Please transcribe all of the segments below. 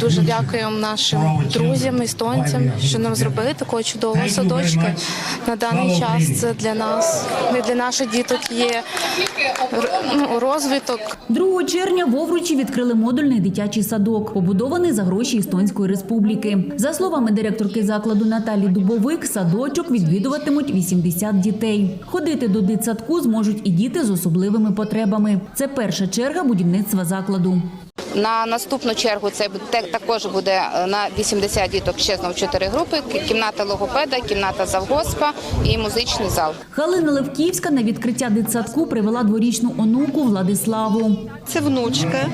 дуже дякуємо нашим друзям, естонцям, що нам зробили такого чудового садочка. На даний час це для нас, і для наших діток є ну, розвиток. 2 червня в Овручі відкрили модульний дитячий садок, побудований за гроші Естонської республіки. За словами директорки закладу Наталі Дубовик, садочок відвідуватимуть 80 дітей. Ходити до дитсадку зможуть і діти з особливими потребами. Це перша черга будівництва закладу. На наступну чергу це також буде е, на 80 діток ще знов 4 групи: кімната логопеда, кімната завгоспа і музичний зал. Халина Левківська на відкриття дитсадку привела дворічну онуку Владиславу. Це внучка,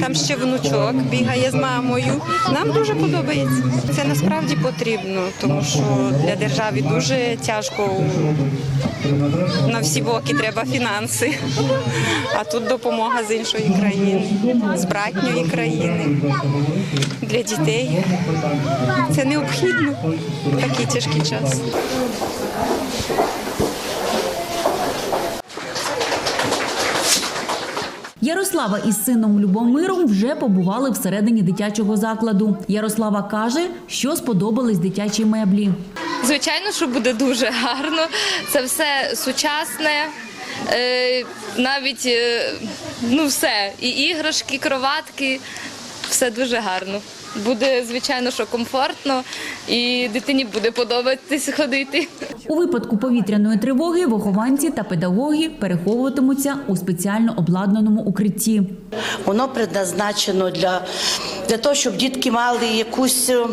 там ще внучок бігає з мамою. Нам дуже подобається. Це насправді потрібно, тому що для держави дуже тяжко. На всі боки треба фінанси. А тут допомога з іншої країни, братньої країни. Для дітей це необхідно в такий тяжкий час. Ярослава із сином Любомиром вже побували всередині дитячого закладу. Ярослава каже, що сподобались дитячі меблі. Звичайно, що буде дуже гарно. Це все сучасне, навіть е, ну все, і іграшки, кроватки, все дуже гарно. Буде, звичайно, що комфортно, і дитині буде подобатися ходити. У випадку повітряної тривоги вихованці та педагоги переховуватимуться у спеціально обладнаному укритті. Воно предназначено для, для того, щоб дітки мали якусь е,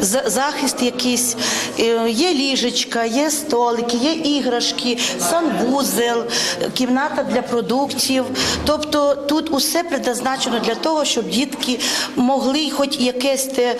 за- захист якийсь. Е, Є ліжечка, є столики, є іграшки, санвузел, кімната для продуктів. Тобто тут усе предназначено для того, щоб дітки могли хоч якесь те е,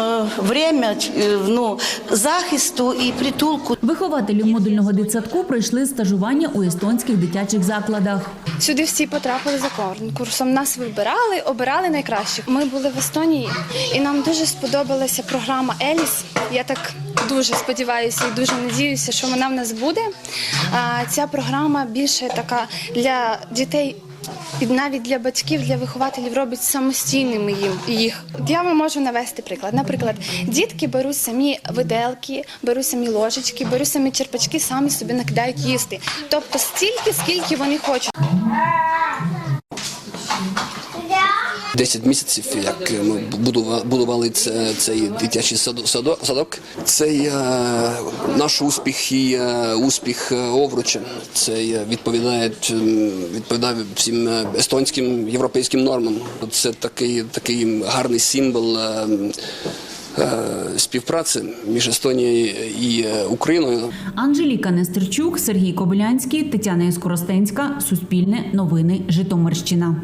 е, время е, ну, захисту і притулку. Вихователі модульного дитсадку пройшли стажування у естонських дитячих закладах. Сюди всі потрапили за конкурсом. Нас вибирали, обирали найкращих. Ми були в Естонії, і нам дуже сподобалася програма Еліс. Я так дуже сподіваюся і дуже надіюся, що вона в нас буде. А, Ця програма більше така для дітей. І навіть для батьків, для вихователів робить самостійними їм їх. Я вам можу навести приклад. Наприклад, дітки беруть самі виделки, беруть самі ложечки, беруть самі черпачки, самі собі накидають їсти. Тобто стільки, скільки вони хочуть. 10 місяців, як ми будува- будували це, цей дитячий садо- садо- садок. Це наш успіх і е, успіх е, Овруча. Це відповідає, відповідає всім е, естонським європейським нормам. Це такий, такий гарний символ. е, е, Співпраці між Естонією і е, Україною. Анжеліка Нестерчук, Сергій Кобилянський, Тетяна Іскоростенська, Суспільне новини, Житомирщина.